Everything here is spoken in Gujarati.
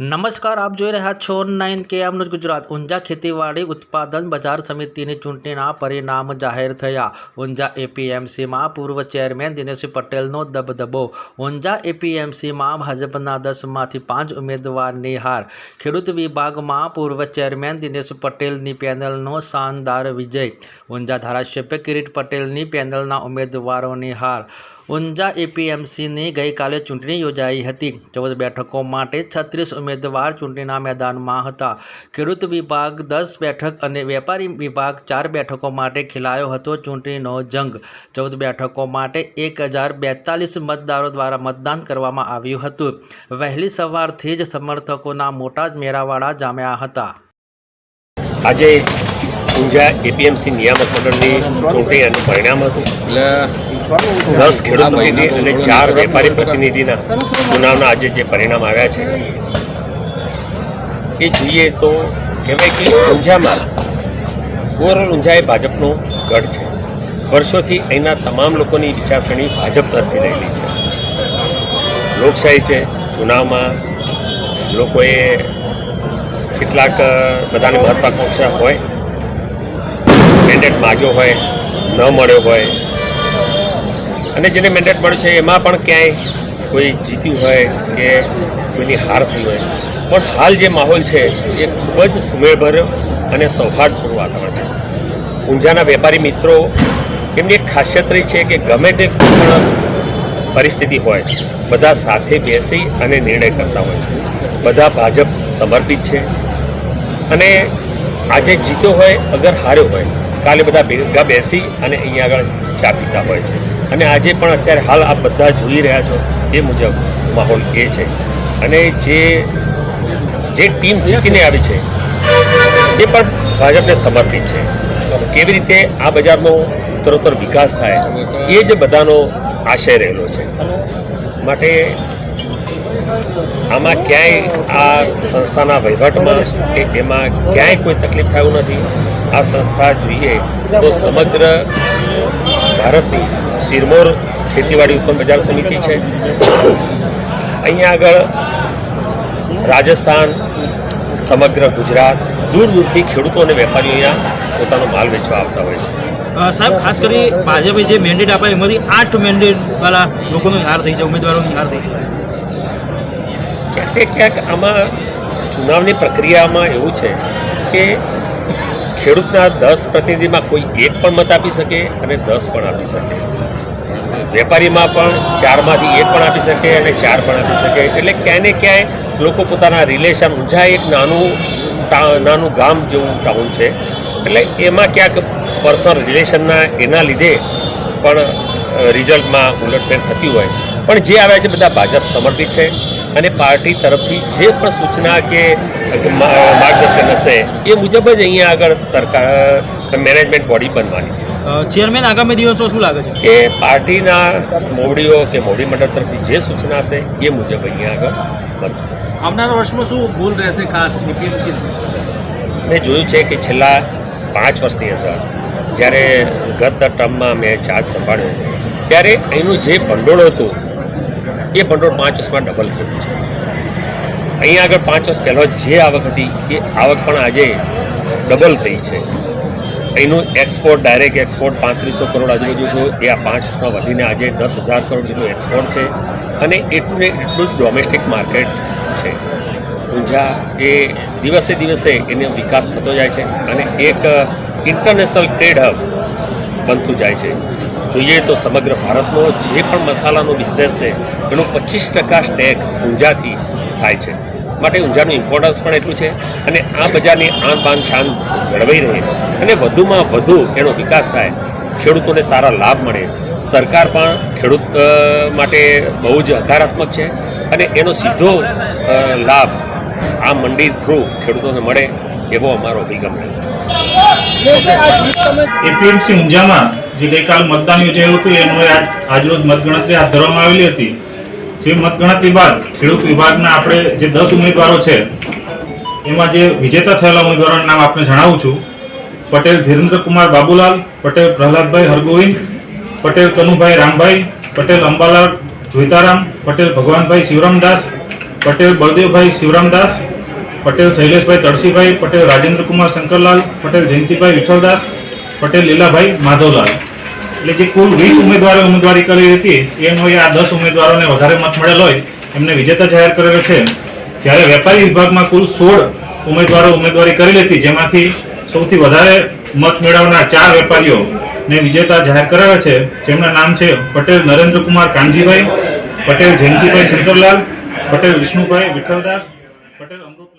નમસ્કાર, આપ જોઈ રહ્યા છો નાઇન કે ન્યૂઝ ગુજરાત. ઊંઝા ખેતીવાડી ઉત્પાદન બજાર સમિતિની ચૂંટણીના પરિણામ જાહેર થયા. ઊંઝા એપીએમસીમાં પૂર્વ ચેરમેન દિનેશ પટેલનો દબદબો. ઊંઝા એપીએમસીમાં ભાજપના દસમાંથી પાંચ ઉમેદવારની હાર. ખેડૂત વિભાગમાં પૂર્વ ચેરમેન દિનેશ પટેલની પેનલનો શાનદાર વિજય. ઊંઝા ધારાસભ્ય કિરીટ પટેલની પેનલના ઉમેદવારોની હાર. ઊંઝા એપીએમસીની ગઈકાલે ચૂંટણી યોજાઈ હતી. ચૌદ બેઠકો માટે છત્રીસ ઉમેદવાર ચૂંટણીના મેદાનમાં હતા. ખેડૂત વિભાગ દસ બેઠક અને વેપારી વિભાગ ચાર બેઠકો માટે ખેલાયો હતો ચૂંટણીનો જંગ. ચૌદ બેઠકો માટે એક હજાર બેતાલીસ મતદારો દ્વારા મતદાન કરવામાં આવ્યું હતું. વહેલી સવારથી જ સમર્થકોના મોટા જ મેળાવાળા જામ્યા હતા. આજે ઊંઝા એપીએમસી નિયામક મંડળની ચૂંટણી એનું પરિણામ હતું. દસ ખેડૂત પ્રતિનિધિ અને ચાર વેપારી પ્રતિનિધિના ચુનાવના આજે જે પરિણામ આવ્યા છે, એ જોઈએ તો કહેવાય કે ઊંઝામાં ઓવરઓલ ઊંઝા એ ભાજપનો ગઢ છે. વર્ષોથી અહીંના તમામ લોકોની વિચારસરણી ભાજપ તરફી રહેલી છે. લોકશાહી છે ચુનાવમાં લોકોએ કેટલાક બધાની મહત્વાકાંક્ષા હોય મેન્ડેટ માગ્યો હોય, ન મળ્યો હોય અને જેને મેન્ડેટ મળ્યું છે, એમાં પણ ક્યાંય કોઈ જીત્યું હોય કે કોઈની હાર થઈ હોય. પણ હાલ જે માહોલ છે, એ ખૂબ જ સુમેળભર્યો અને સૌહાર્દપૂર્ણ વાતાવરણ છે. ઊંઝાના વેપારી મિત્રો, એમની એક ખાસિયત રહી છે કે ગમે તે પણ પરિસ્થિતિ હોય, બધા સાથે બેસી અને નિર્ણય કરતા હોય છે. બધા ભાજપ સમર્પિત છે. અને આજે જીત્યો હોય, અગર હાર્યો હોય, કાલે બધા ભેગા બેસી અને અહીંયા આગળ ચા પીતા હોય છે. અને આજે પણ અત્યારે હાલ આપ બધા જોઈ રહ્યા છો, એ મુજબ માહોલ એ છે. અને જે જે ટીમ જીતીને આવી છે, એ પણ ભાજપને સમર્પિત છે. કેવી રીતે આ બજારનો ઉત્તરોત્તર વિકાસ થાય, એ જ બધાનો આશય રહેલો છે. માટે આમાં ક્યાંય આ સંસ્થાના વહીવટમાં કે એમાં ક્યાંય કોઈ તકલીફ થયું નથી. આ સંસ્થા જોઈએ તો સમગ્ર ભારતની સિરમોર ખેતીવાડી ઉત્પન્ન બજાર સમિતિ છે. અહીંયા આગળ રાજસ્થાન સમગ્ર ગુજરાત દૂર દૂરથી ખેડૂતો અને વેપારીઓ અહીંયા પોતાનો માલ વેચવા આવતા હોય છે. સાહેબ ખાસ કરી ભાજપે જે મેન્ડેટ આપ્યા એમાંથી આઠ મેન્ડેટવાળા વાળા લોકોની હાર થઈ છે ઉમેદવારોની હાર થઈ છે. ક્યાંક ક્યાંક આમાં ચુનાવની પ્રક્રિયામાં એવું છે કે ખેડૂતના દસ પ્રતિનિધિમાં કોઈ એક પણ મત આપી શકે અને દસ પણ આપી શકે. વેપારીમાં પણ ચારમાંથી એક પણ આપી શકે અને ચાર પણ આપી શકે. એટલે ક્યાંય ને ક્યાંય લોકો પોતાના રિલેશન ઊંઝા એક નાનું નાનું ગામ જેવું ટાઉન છે, એટલે એમાં ક્યાંક પર્સનલ રિલેશનના એના લીધે પણ રિઝલ્ટમાં ઉલટફેર થતી હોય. પણ જે આવ્યા છે બધા ભાજપ સમર્પિત છે. અને પાર્ટી તરફથી જે પણ સૂચના કે માર્ગદર્શન હશે એ મુજબ જ અહીંયા આગળ સરકાર મેનેજમેન્ટ બોડી બનવાની છે. ચેરમેન આગામી દિવસો શું લાગે છે? કે પાર્ટીના મોવડીઓ કે મોવડી મંડળ તરફથી જે સૂચના હશે એ મુજબ અહીંયા આગળ બનશે. આવનારા વર્ષમાં શું ભૂલ રહેશે ખાસ બીપીએમસી મેં જોયું છે કે છેલ્લા પાંચ વર્ષની અંદર જ્યારે ગત ટર્મમાં મેં ચાર્જ સંભાળ્યો ત્યારે અહીંનું જે ભંડોળ હતું એ ભંડોળ, પાંચ વર્ષમાં ડબલ થયું છે. અહીંયા આગળ પાંચ વર્ષ પહેલાં જે આવક હતી, એ આવક પણ આજે ડબલ થઈ છે. અહીંનું એક્સપોર્ટ ડાયરેક્ટ એક્સપોર્ટ પાંત્રીસો કરોડ આજુબાજુ હતું એ આ પાંચ વર્ષમાં વધીને આજે દસ હજાર કરોડ જેટલું એક્સપોર્ટ છે. અને એટલું ને એટલું જ ડોમેસ્ટિક માર્કેટ છે. ઊંઝા એ દિવસે દિવસે એનો વિકાસ થતો જાય છે અને એક ઇન્ટરનેશનલ ટ્રેડ હબ બનતું જાય છે. જોઈએ તો સમગ્ર ભારતનો જે પણ મસાલાનો બિઝનેસ છે, એનો પચીસ ટકા સ્ટેક ઊંઝાથી થાય છે. માટે ઊંઝાનું ઇમ્પોર્ટન્સ પણ એટલું છે અને આ બજારની આન બાન શાન જળવાઈ રહે અને વધુમાં વધુ એનો વિકાસ થાય. ખેડૂતોને સારા લાભ મળે. સરકાર પણ ખેડૂત માટે બહુ જ હકારાત્મક છે અને એનો સીધો લાભ આ મંડી થ્રુ ખેડૂતોને મળે. એવો અમારો અભિગમ રહેશે. એપીએમસી ઊંઝામાં જે ગઈકાલ મતદાન યોજાયું હતું એનો આજ- આજરોજ મતગણતરી હાથ ધરવામાં આવેલી હતી. જે મતગણતરી બાદ ખેડૂત વિભાગના આપણે જે દસ ઉમેદવારો છે એમાં જે વિજેતા થયેલા ઉમેદવારોનું નામ આપને જણાવું છું. પટેલ ધીરેન્દ્રકુમાર બાબુલાલ પટેલ પ્રહલાદભાઈ હરગોવિંદ પટેલ કનુભાઈ રામભાઈ પટેલ અંબાલાલ જોઈતારામ પટેલ ભગવાનભાઈ શિવરામદાસ પટેલ બળદેવભાઈ શિવરામદાસ પટેલ શૈલેષભાઈ તળસીભાઈ પટેલ રાજેન્દ્રકુમાર શંકરલાલ, પટેલ જયંતિભાઈ વિઠ્ઠલદાસ, પટેલ લીલાભાઈ માધવલાલ. એટલે જે કુલ વીસ ઉમેદવારો ઉમેદવારી કરી હતી. એનો આ દસ ઉમેદવારોને વધારે મત મળેલ હોય. એમને વિજેતા જાહેર કરેલો છે. જ્યારે વેપારી વિભાગમાં કુલ સોળ ઉમેદવારો ઉમેદવારી કરેલી હતી, જેમાંથી સૌથી વધારે મત મેળવનાર ચાર વેપારીઓ ને વિજેતા જાહેર કરાયા છે. જેમના નામ છે પટેલ નરેન્દ્રકુમાર કાનજીભાઈ, પટેલ જયંતિભાઈ શંકરલાલ, પટેલ વિષ્ણુભાઈ વિઠ્ઠલદાસ, પટેલ અમૃત